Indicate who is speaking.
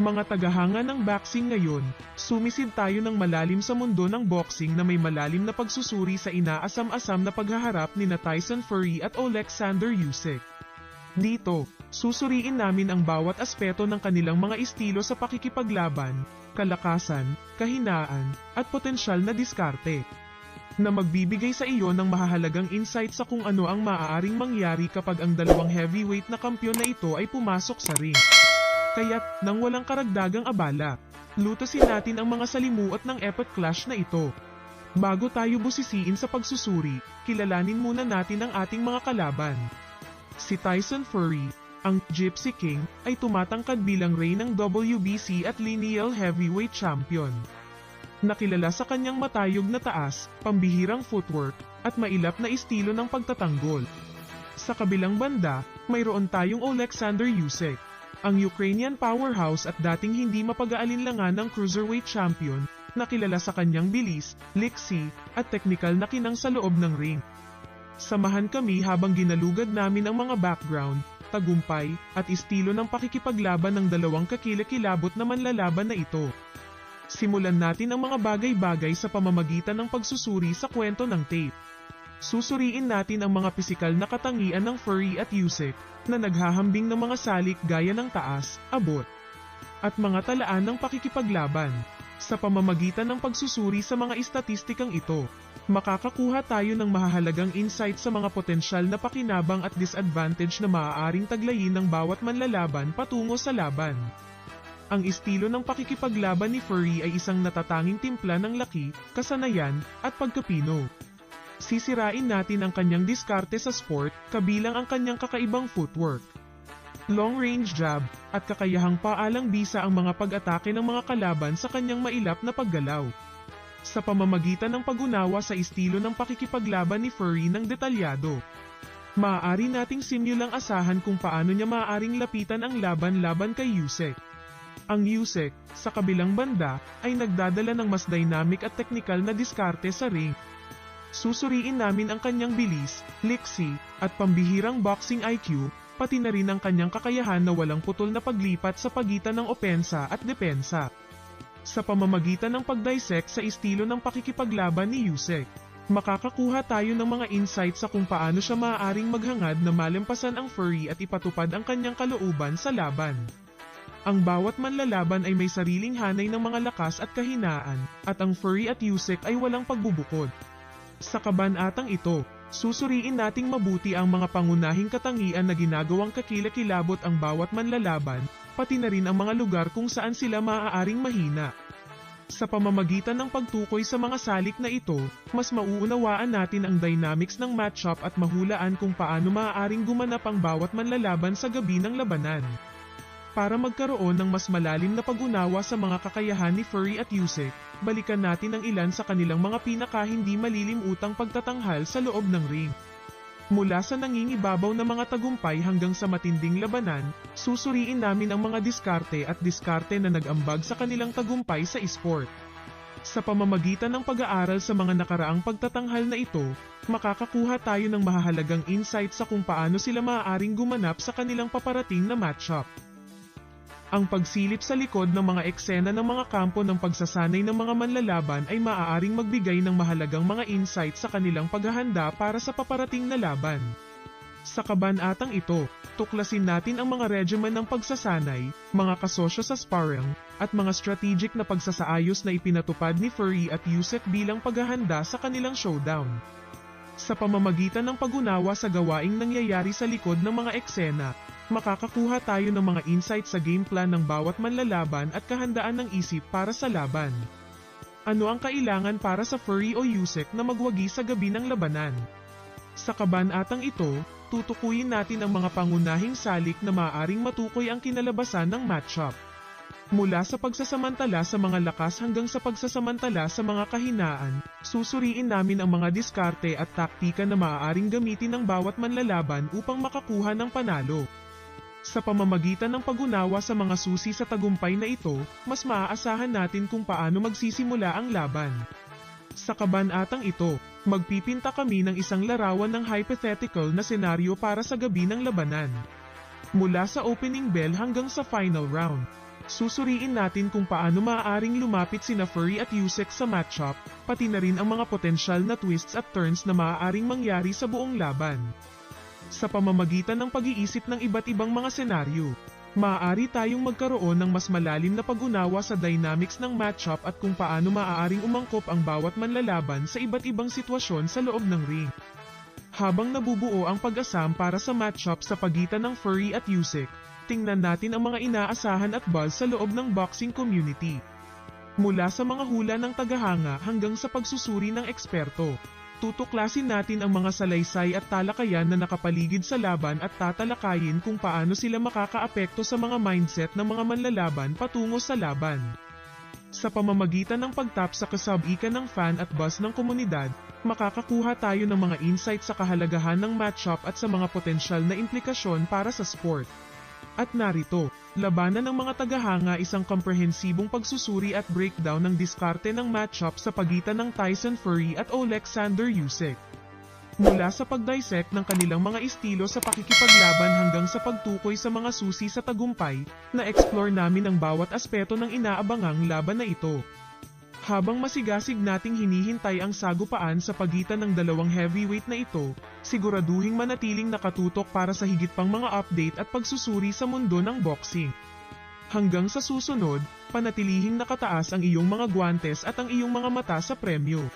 Speaker 1: Mga tagahanga ng boxing ngayon, sumisid tayo ng malalim sa mundo ng boxing na may malalim na pagsusuri sa inaasam-asam na paghaharap ni na Tyson Fury at Alexander Usyk. Dito, susuriin namin ang bawat aspeto ng kanilang mga estilo sa pakikipaglaban, kalakasan, kahinaan, at potensyal na diskarte. Na magbibigay sa iyo ng mahahalagang insight sa kung ano ang maaaring mangyari kapag ang dalawang heavyweight na kampyon na ito ay pumasok sa ring. Kaya't, nang walang karagdagang abala, lutasin natin ang mga salimuot ng epic clash na ito. Bago tayo busisiin sa pagsusuri, kilalanin muna natin ang ating mga kalaban. Si Tyson Fury, ang Gypsy King, ay tumatangkad bilang reign ng WBC at lineal heavyweight champion. Nakilala sa kanyang matayog na taas, pambihirang footwork, at mailap na estilo ng pagtatanggol. Sa kabilang banda, mayroon tayong Alexander Usyk, ang Ukrainian powerhouse at dating hindi mapag-aalinlangan ng cruiserweight champion, na kilala sa kanyang bilis, liksi, at teknikal na kinang sa loob ng ring. Samahan kami habang ginalugad namin ang mga background, tagumpay, at estilo ng pakikipaglaban ng dalawang kakilakilabot na manlalaban na ito. Simulan natin ang mga bagay-bagay sa pamamagitan ng pagsusuri sa kwento ng tape. Susuriin natin ang mga pisikal na katangian ng Furry at Usyk na naghahambing ng mga salik gaya ng taas, abot, at mga talaan ng pakikipaglaban. Sa pamamagitan ng pagsusuri sa mga istatistikang ito, makakakuha tayo ng mahahalagang insight sa mga potensyal na pakinabang at disadvantage na maaaring taglayin ng bawat manlalaban patungo sa laban. Ang estilo ng pakikipaglaban ni Furry ay isang natatanging timpla ng laki, kasanayan, at pagkapino. Sisirain natin ang kanyang diskarte sa sport, kabilang ang kanyang kakaibang footwork. Long-range jab, at kakayahang paalang bisa ang mga pag-atake ng mga kalaban sa kanyang mailap na paggalaw. Sa pamamagitan ng pag-unawa sa estilo ng pakikipaglaban ni Furry ng detalyado, maaari nating simulang asahan kung paano niya maaaring lapitan ang laban-laban kay Usyk. Ang Usyk, sa kabilang banda, ay nagdadala ng mas dynamic at teknikal na diskarte sa ring. Susuriin namin ang kanyang bilis, liksi, at pambihirang boxing IQ, pati na rin ang kanyang kakayahan na walang putol na paglipat sa pagitan ng opensa at depensa. Sa pamamagitan ng pagdissect sa estilo ng pakikipaglaban ni Usyk, makakakuha tayo ng mga insight sa kung paano siya maaaring maghangad na malampasan ang furry at ipatupad ang kanyang kalooban sa laban. Ang bawat manlalaban ay may sariling hanay ng mga lakas at kahinaan, at ang furry at Usyk ay walang pagbubukod. Sa kabanatang ito, susuriin nating mabuti ang mga pangunahing katangian na ginagawang kakilakilabot ang bawat manlalaban, pati na rin ang mga lugar kung saan sila maaaring mahina. Sa pamamagitan ng pagtukoy sa mga salik na ito, mas mauunawaan natin ang dynamics ng matchup at mahulaan kung paano maaaring gumanap ang bawat manlalaban sa gabi ng labanan. Para magkaroon ng mas malalim na pag-unawa sa mga kakayahan ni Furry at Usyk, balikan natin ang ilan sa kanilang mga pinaka hindi malilimutang pagtatanghal sa loob ng ring. Mula sa nangingibabaw na mga tagumpay hanggang sa matinding labanan, susuriin namin ang mga diskarte at diskarte na nag-ambag sa kanilang tagumpay sa esport. Sa pamamagitan ng pag-aaral sa mga nakaraang pagtatanghal na ito, makakakuha tayo ng mahahalagang insight sa kung paano sila maaaring gumanap sa kanilang paparating na matchup. Ang pagsilip sa likod ng mga eksena ng mga kampo ng pagsasanay ng mga manlalaban ay maaaring magbigay ng mahalagang mga insight sa kanilang paghahanda para sa paparating na laban. Sa kabanatang ito, tuklasin natin ang mga regimen ng pagsasanay, mga kasosyo sa sparring, at mga strategic na pagsasaayos na ipinatupad ni Furry at Usyk bilang paghahanda sa kanilang showdown. Sa pamamagitan ng pag-unawa sa gawaing nangyayari sa likod ng mga eksena, makakakuha tayo ng mga insight sa game plan ng bawat manlalaban at kahandaan ng isip para sa laban. Ano ang kailangan para sa Furry o Usyk na magwagi sa gabi ng labanan? Sa kabanatang ito, tutukuyin natin ang mga pangunahing salik na maaaring matukoy ang kinalabasan ng matchup. Mula sa pagsasamantala sa mga lakas hanggang sa pagsasamantala sa mga kahinaan, susuriin namin ang mga diskarte at taktika na maaaring gamitin ng bawat manlalaban upang makakuha ng panalo. Sa pamamagitan ng pag-unawa sa mga susi sa tagumpay na ito, mas maaasahan natin kung paano magsisimula ang laban. Sa kabanatang ito, magpipinta kami ng isang larawan ng hypothetical na senaryo para sa gabi ng labanan. Mula sa opening bell hanggang sa final round. Susuriin natin kung paano maaaring lumapit sina Furry at Yusek sa matchup, pati na rin ang mga potensyal na twists at turns na maaaring mangyari sa buong laban. Sa pamamagitan ng pag-iisip ng iba't ibang mga senaryo, maaari tayong magkaroon ng mas malalim na pag-unawa sa dynamics ng matchup at kung paano maaaring umangkop ang bawat manlalaban sa iba't ibang sitwasyon sa loob ng ring. Habang nabubuo ang pag-asam para sa matchup sa pagitan ng Furry at Yusek, tingnan natin ang mga inaasahan at buzz sa loob ng boxing community. Mula sa mga hula ng tagahanga hanggang sa pagsusuri ng eksperto, tutuklasin natin ang mga salaysay at talakayan na nakapaligid sa laban at tatalakayin kung paano sila makakaapekto sa mga mindset ng mga manlalaban patungo sa laban. Sa pamamagitan ng pagtap sa kasabika ng fan at buzz ng komunidad, makakakuha tayo ng mga insight sa kahalagahan ng matchup at sa mga potensyal na implikasyon para sa sport. At narito, labanan ng mga tagahanga isang komprehensibong pagsusuri at breakdown ng diskarte ng matchup sa pagitan ng Tyson Fury at Alexander Usyk. Mula sa pagdissect ng kanilang mga estilo sa pakikipaglaban hanggang sa pagtukoy sa mga susi sa tagumpay, na-explore namin ang bawat aspeto ng inaabangang laban na ito. Habang masigasig nating hinihintay ang sagupaan sa pagitan ng dalawang heavyweight na ito, siguraduhing manatiling nakatutok para sa higit pang mga update at pagsusuri sa mundo ng boxing. Hanggang sa susunod, panatilihing nakataas ang iyong mga guantes at ang iyong mga mata sa premyo.